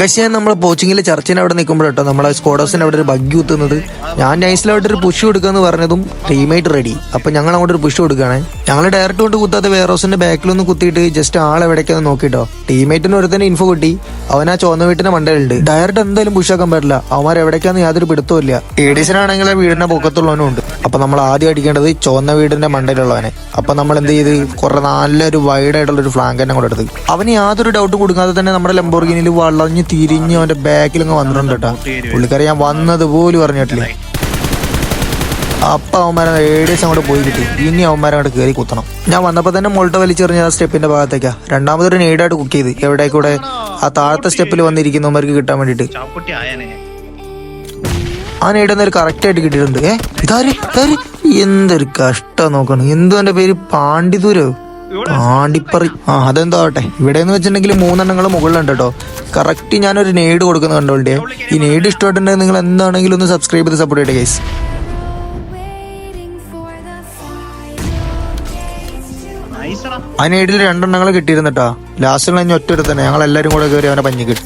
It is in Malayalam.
പക്ഷേ ഞാൻ നമ്മളെ കോച്ചിങ്ങിൽ ചർച്ചിന് അവിടെ നിൽക്കുമ്പോൾ കേട്ടോ നമ്മളെ സ്കോഡോസിന് അവിടെ ഒരു ബഗ്ഗി കുത്തുന്നത് ഞാൻ നൈസിലായിട്ട് ഒരു പുഷ് കൊടുക്കാന്ന് പറഞ്ഞതും ടീമായിട്ട് റെഡി അപ്പൊ ഞങ്ങൾ അങ്ങോട്ട് ഒരു പുഷ് കൊടുക്കുകയാണ് ഞങ്ങൾ ഡയറക്റ്റ് കൊണ്ട് കുത്താതെ വേറോസിന്റെ ബാക്കിലൊന്ന് കുത്തിയിട്ട് ജസ്റ്റ് ആൾ എവിടേക്കാന്ന് നോക്കിട്ടോ. ടീമേറ്റിന് ഒരുത്തന്നെ ഇൻഫോ കിട്ടി. അവൻ ആ ചോന്ന വീട്ടിന്റെ മണ്ടയിലുണ്ട്. ഡയറക്റ്റ് എന്തായാലും പുഷ് ആക്കാൻ പറ്റില്ല. അവന്മാർ എവിടേക്കാന്ന് യാതൊരു പിടുത്തവും ഇല്ല. ഏഡീസിനാണെങ്കിൽ വീടിന്റെ പൊക്കത്തുള്ളവനും ഉണ്ട്. അപ്പൊ നമ്മൾ ആദ്യം അടിക്കേണ്ടത് ചുവന്ന വീടിന്റെ മണ്ടയിലുള്ളവനെ. അപ്പൊ നമ്മൾ എന്ത് ചെയ്ത്? കുറെ നല്ലൊരു വൈഡ് ആയിട്ടുള്ള ഒരു ഫ്ലാങ്ക് തന്നെ കൂടെ എടുത്ത്. അവന് യാതൊരു ഡൗട്ട് കൊടുക്കാതെ തന്നെ നമ്മുടെ ലംബോർഗിനിൽ വളഞ്ഞ് തിരിഞ്ഞ് അവന്റെ ബാക്കിൽ അങ്ങ് വന്നിട്ടുണ്ട് കേട്ടോ. പുള്ളിക്കാരി ഞാൻ വന്നത് പോലും പറഞ്ഞിട്ടില്ല അപ്പൊ അവന്മാരെ ഏകദേശം അങ്ങോട്ട് പോയി കിട്ടി. ഇനി അവന്മാരെ അങ്ങോട്ട് കയറി കുത്തണം. ഞാൻ വന്നപ്പോ തന്നെ മുൾട്ട വലിച്ചെറിഞ്ഞ ആ സ്റ്റെപ്പിന്റെ ഭാഗത്തേക്കാ. രണ്ടാമതൊരു നെയ്ഡായിട്ട് കുക്ക് ചെയ്ത്. എവിടെ കൂടെ ആ താഴത്തെ സ്റ്റെപ്പിൽ വന്നിരിക്കുന്നവന്മാർക്ക് കിട്ടാൻ വേണ്ടിട്ട് ആ ഒരു കറക്റ്റ് ആയിട്ട് കിട്ടിയിട്ടുണ്ട്. ഏ ഇതാര്? ഇതാര്? എന്തൊരു കഷ്ടം നോക്കണം. എന്തോ എന്റെ പേര്? പാണ്ഡിതൂരോ പാണ്ടിപ്പറി. ആ അതെന്തോ ആവട്ടെ ഇവിടെ എന്ന് വെച്ചിട്ടുണ്ടെങ്കിൽ മൂന്നെണ്ണങ്ങൾ മുകളിലുണ്ട് കേട്ടോ. കറക്റ്റ് ഞാനൊരു നേട് കൊടുക്കുന്ന കണ്ടോണ്ടേ ഈ നേട് ഇഷ്ടമായിട്ടുണ്ടെങ്കിൽ നിങ്ങൾ എന്താണെങ്കിലും ഒന്ന് സബ്സ്ക്രൈബ് ചെയ്ത് സപ്പോർട്ട് ചെയ്യട്ടെ ഗൈസ് ആ നേടിൽ രണ്ടെണ്ണങ്ങൾ കിട്ടിയിരുന്നിട്ടാ ലാസ്റ്റ് കഴിഞ്ഞ ഒറ്റ തന്നെ ഞങ്ങൾ എല്ലാവരും കൂടെ കയറി അവനെ പഞ്ഞി കിട്ടി